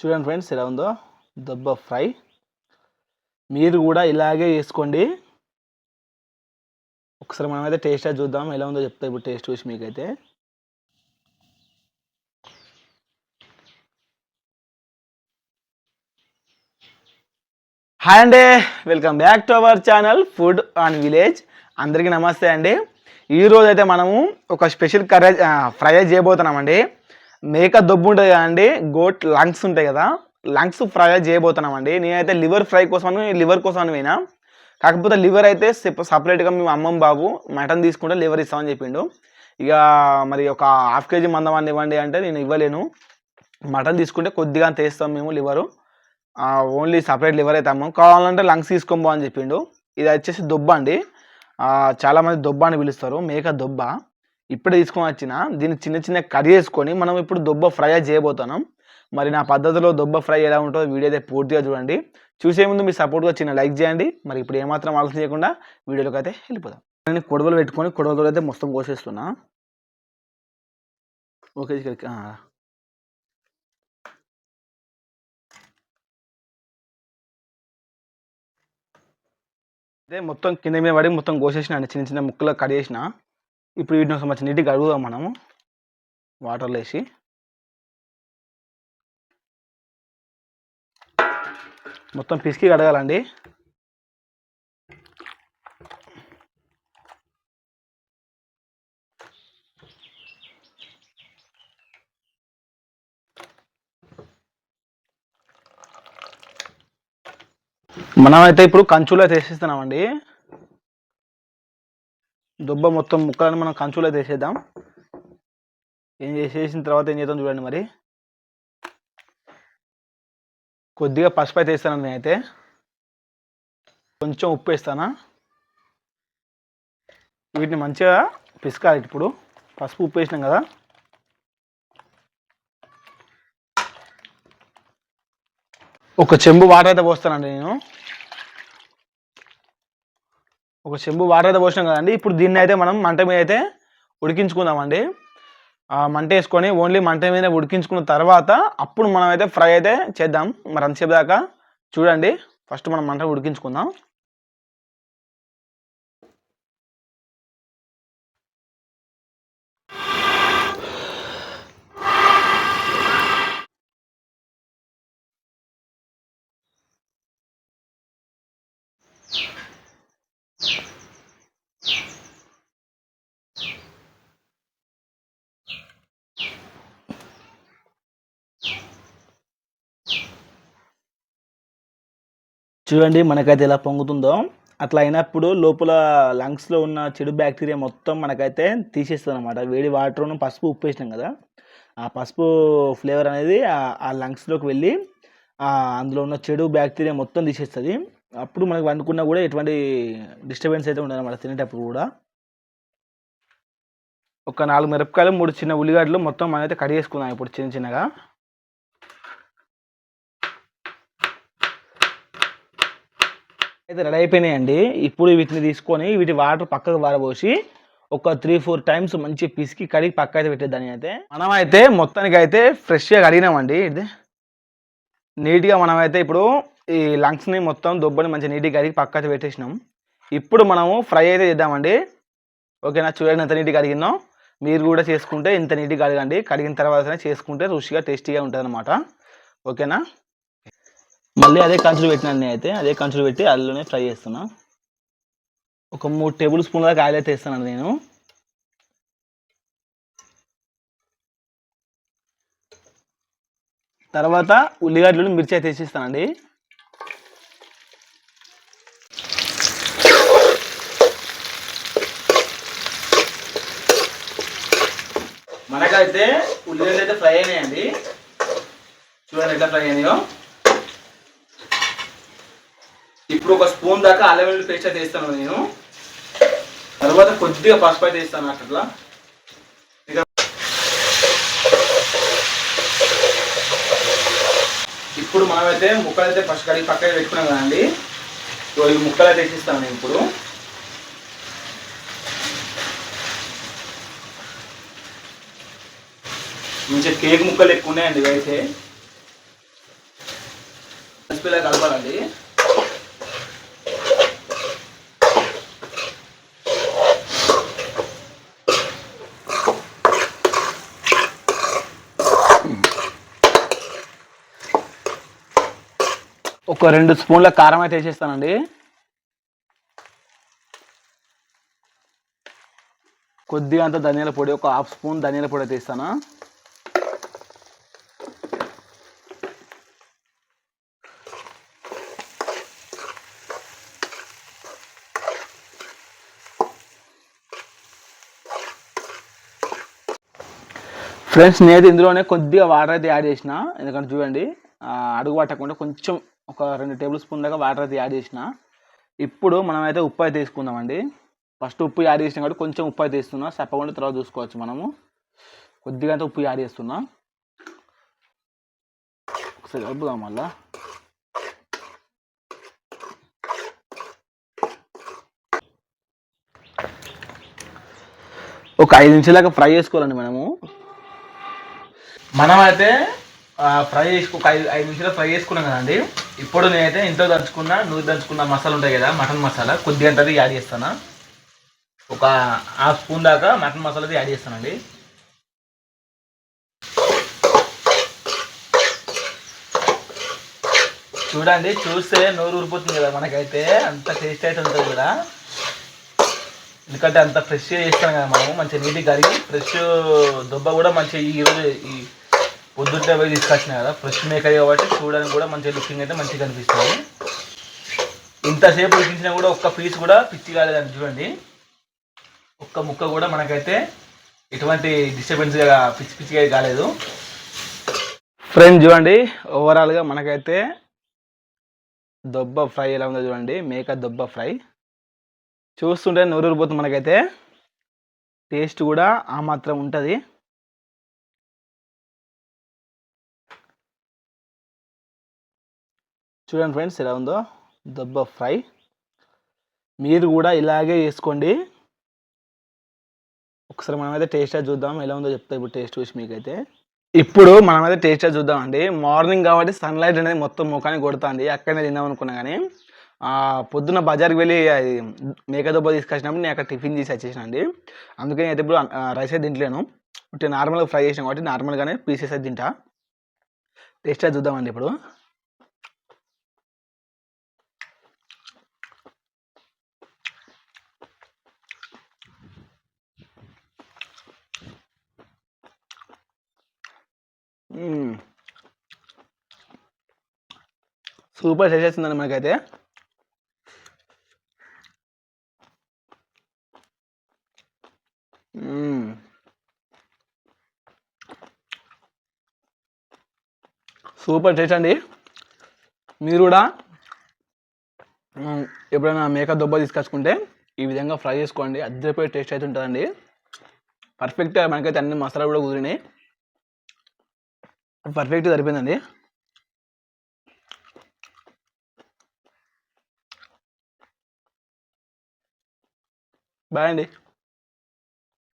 చూడండి ఫ్రెండ్స్ ఎలా ఉందో? దబ్బ ఫ్రై. మీరు కూడా ఇలాగే చేసుకోండి. ఒకసారి మనమైతే టేస్ట్గా చూద్దాం ఎలా ఉందో చెప్తా ఇప్పుడు టేస్ట్ చూసి మీకైతే. హాయ్ అండి welcome back to our channel food on village అందరికీ నమస్తే అండి. ఈరోజు అయితే మనము ఒక స్పెషల్ కర్రీ ఫ్రై చేయబోతున్నామండి. మేక దొబ్బు ఉంటుంది కదండి గోట్ లంగ్స్ ఉంటాయి కదా లంగ్స్ ఫ్రై చేయబోతున్నామండి. నేనైతే లివర్ ఫ్రై కోసం లివర్ కోసం పోయినా. కాకపోతే లివర్ అయితే సపరేట్గా మేము అమ్మమ్మ బాబు మటన్ తీసుకుంటే లివర్ ఇస్తామని చెప్పిండు. ఇక మరి ఒక హాఫ్ కేజీ మందం ఇవ్వండి అంటే నేను ఇవ్వలేను. మటన్ తీసుకుంటే కొద్దిగా అంత వేస్తాం మేము లివరు. ఓన్లీ సపరేట్ లివర్ అయితే అమ్మం. కావాలంటే లంగ్స్ తీసుకోబో అని చెప్పిండు. ఇది వచ్చేసి దొబ్బ అండి. చాలామంది దొబ్బ అని పిలుస్తారు. మేక దొబ్బ. ఇప్పుడే తీసుకొని వచ్చిన దీన్ని చిన్న చిన్న కట్ చేసుకొని మనం ఇప్పుడు దొబ్బ ఫ్రై చేయబోతున్నాం. మరి నా పద్ధతిలో దొబ్బ ఫ్రై ఎలా ఉంటుందో వీడియో అయితే పూర్తిగా చూడండి. చూసే ముందు మీ సపోర్ట్గా చిన్న లైక్ చేయండి. మరి ఇప్పుడు ఏమాత్రం ఆలోచన చేయకుండా వీడియోలోకి అయితే వెళ్ళిపోదాం. నేను కొడవలు పెట్టుకొని కొడవలు అయితే మొత్తం కోసేస్తున్నా. ఓకే ఇక్కడికి అదే మొత్తం కింద మీద పడి మొత్తం కోసేసిన అండి చిన్న చిన్న ముక్కలు కట్ చేసిన. ఇప్పుడు వీటిని కొంచెం మంచి నీట్గా కడుగుదాం మనము వాటర్లో వేసి. మొత్తం పిసికి కడగాలండి. మనమైతే ఇప్పుడు కంచులో అయితే వేసిస్తున్నామండి. దుబ్బ మొత్తం ముక్కలను మనం కంచులో తీసేద్దాం. ఏం చేసేసిన తర్వాత ఏం చేద్దాం చూడండి మరి. కొద్దిగా పసుపు అయితే వేస్తాను నేనైతే. కొంచెం ఉప్పు వేస్తానా. వీటిని మంచిగా పిసకాలి ఇప్పుడు. పసుపు ఉప్పు వేసినాం కదా. ఒక చెంబు వాటర్ అయితే పోస్తానండి నేను. ఒక చెంబు వాటర్ అయితే పోసినాం కదండి. ఇప్పుడు దీన్ని అయితే మనం మంట మీద అయితే ఉడికించుకుందామండి. ఆ మంట వేసుకొని ఓన్లీ మంట మీద ఉడికించుకున్న తర్వాత అప్పుడు మనం అయితే ఫ్రై అయితే చేద్దాం. మరి అంతసేపు దాకా చూడండి. ఫస్ట్ మనం మంట ఉడికించుకుందాం. చూడండి మనకైతే ఎలా పొంగుతుందో. అట్లా అయినప్పుడు లోపల లంగ్స్లో ఉన్న చెడు బ్యాక్టీరియా మొత్తం మనకైతే తీసేస్తుంది అనమాట వేడి వాటర్ను పసుపు ఉప్పు వేసినాం కదా. ఆ పసుపు ఫ్లేవర్ అనేది ఆ- లంగ్స్లోకి వెళ్ళి అందులో ఉన్న చెడు బ్యాక్టీరియా మొత్తం తీసేస్తుంది. అప్పుడు మనకు వండుకున్నా కూడా ఎటువంటి డిస్టర్బెన్స్ అయితే ఉండదు అనమాట తినేటప్పుడు కూడా. ఒక నాలుగు మిరపకాయలు మూడు చిన్న ఉల్లిగడ్డలు మొత్తం మనం అయితే కట్ చేసుకున్నాం ఇప్పుడు చిన్న చిన్నగా. అయితే రెడీ అయిపోయినాయండి. ఇప్పుడు వీటిని తీసుకొని వీటి వాటర్ పక్కకు వారబోసి ఒక త్రీ ఫోర్ టైమ్స్ మంచి పిసికి కడిగి పక్క అయితే పెట్టేదాన్ని అయితే. మనం అయితే మొత్తానికి అయితే ఫ్రెష్గా కడిగినామండి. ఇది నీట్గా మనం అయితే ఇప్పుడు ఈ లంగ్స్ని మొత్తం దుబ్బని మంచి నీట్గా కడిగి పక్క అయితే పెట్టేసినాం. ఇప్పుడు మనము ఫ్రై అయితే చేద్దామండి. ఓకేనా? చూడండి ఎంత నీట్గా కడిగినాం మీరు కూడా చేసుకుంటే ఇంత నీట్గా కడగండి. కడిగిన తర్వాతనే చేసుకుంటే రుచిగా టేస్టీగా ఉంటుంది అనమాట ఓకేనా? మళ్ళీ అదే కంచులు పెట్టినాను నేను అయితే అదే కంచులు పెట్టి అందులోనే ఫ్రై చేస్తున్నా. ఒక మూడు టేబుల్ స్పూన్ల దాకా ఆయిల్ అయితే వేస్తాను నేను. తర్వాత ఉల్లిగడ్డలు మిర్చి అయితే వేసిస్తానండి. మనకైతే ఉల్లిగడ్డలు అయితే ఫ్రై అయినాయండి. చూడండి ఎట్లా ఫ్రై అయినాయో. ఇప్పుడు ఒక స్పూన్ దాకా అల్లం వెల్లుల్లి పేస్ట్ అయితే వేస్తాను నేను. తర్వాత కొద్దిగా పసుపు అయితే వేస్తాను అట్లా. ఇప్పుడు మనమైతే ముక్కలు అయితే ఫస్ట్ కడిగి పక్కన పెట్టుకున్నాం కదండి. సో ఈ ముక్కలు అయితే వేసిస్తాను నేను ఇప్పుడు. మంచిగా కేక్ ముక్కలు ఎక్కువ ఉన్నాయండి ఇవైతే. కలిసిపోయేలా కలపాలండి. ఒక రెండు స్పూన్ల కారం అయితే వేసేస్తానండి. కొద్దిగా అంత ధనియాల పొడి ఒక హాఫ్ స్పూన్ ధనియాల పొడి అయితే ఇస్తాను ఫ్రెండ్స్ నేను ఇందులోనే కొద్దిగా వాటర్ అయితే యాడ్ చేసిన. ఎందుకంటే చూడండి అడుగు పట్టకుండా కొంచెం ఒక రెండు టేబుల్ స్పూన్ దాకా వాటర్ అయితే యాడ్ చేసిన. ఇప్పుడు మనమైతే ఉప్పు అయితే వేసుకుందామండి ఫస్ట్ ఉప్పు యాడ్ చేసినా కాబట్టి కొంచెం ఉప్పు అయితే వేస్తున్నా చెప్పకుండా తర్వాత చూసుకోవచ్చు మనము. కొద్దిగా అయితే ఉప్పు యాడ్ చేస్తున్నా. ఒకసారి కలుపుదాం మళ్ళా. ఒక ఐదు నిమిషాల దాకా ఫ్రై చేసుకోవాలండి మనము. మనమైతే ఫ్రై చేసుకో ఐదు ఐదు నిమిషాలు ఫ్రై చేసుకున్నాం కదండి. ఇప్పుడు నేనైతే ఇంట్లో దంచుకున్న నూనె దంచుకున్న మసాలా ఉంటాయి కదా మటన్ మసాలా కొద్దిగా అంతది యాడ్ చేస్తాను? ఒక హాఫ్ స్పూన్ దాకా మటన్ మసాలా యాడ్ చేస్తానండి. చూడండి చూస్తే నోరు ఊరిపోతుంది కదా మనకైతే అంత టేస్ట్ అయితే ఉంటుంది కదా. ఎందుకంటే అంత ఫ్రెష్గా చేస్తాం కదా మనము మంచిగా నీట్గా కడిగి ఫ్రెష్ దుబ్బ కూడా మంచిగా ఈరోజు ఈ పొద్దున్నే పోయి తీసుకొచ్చినా కదా ఫ్రెష్ మేకర్ కాబట్టి చూడడానికి కూడా మంచిగా లుకింగ్ అయితే మంచిగా కనిపిస్తుంది. ఇంతసేపు ఉడికించినా కూడా ఒక్క పీస్ కూడా పిచ్చి కాలేదని చూడండి. ఒక్క ముక్క కూడా మనకైతే ఎటువంటి డిస్టర్బెన్స్గా పిచ్చి పిచ్చిగా కాలేదు. ఫ్రెండ్ చూడండి ఓవరాల్గా మనకైతే దొబ్బ ఫ్రై ఎలా ఉందో చూడండి మేక దొబ్బ ఫ్రై. చూస్తుంటే నోరూరిపోతుంది మనకైతే. టేస్ట్ కూడా ఆ మాత్రం ఉంటుంది. చూడండి ఫ్రెండ్స్ ఎలా ఉందో. దబ్బ ఫ్రై. మీరు కూడా ఇలాగే చేసుకోండి. ఒకసారి మనమైతే టేస్ట్గా చూద్దాం ఎలా ఉందో చెప్తా ఇప్పుడు టేస్ట్ చూసి మీకైతే. ఇప్పుడు మనమైతే టేస్ట్గా చూద్దామండి. మార్నింగ్ కాబట్టి సన్లైట్ అనేది మొత్తం ముఖానికి కొడుతుంది. అక్కడనే తిందాం అనుకున్నా కానీ పొద్దున్న బజార్కి వెళ్ళి అది మేక దెబ్బ తీసుకొచ్చినప్పుడు నేను అక్కడ టిఫిన్ చేసి వచ్చేసిన అండి. అందుకని అయితే ఇప్పుడు రైస్ అయితే తింటలేను. ఇప్పుడు నార్మల్గా ఫ్రై చేసాను కాబట్టి నార్మల్గానే పీసెస్ అయితే తింటా. టేస్ట్గా చూద్దామండి ఇప్పుడు మ్మ్. సూపర్ టేస్ట్ చేస్తుందండి మనకైతే సూపర్ టేస్ట్ అండి. మీరు కూడా ఎప్పుడైనా మేక దొబ్బ తీసుకొచ్చుకుంటే ఈ విధంగా ఫ్రై చేసుకోండి. అద్దరిపోయే టేస్ట్ అయితే ఉంటుందండి. పర్ఫెక్ట్గా మనకైతే అన్ని మసాలా కూడా కుదిరినాయి. పర్ఫెక్ట్గా సరిపోయిందండి. బాయ్ అండి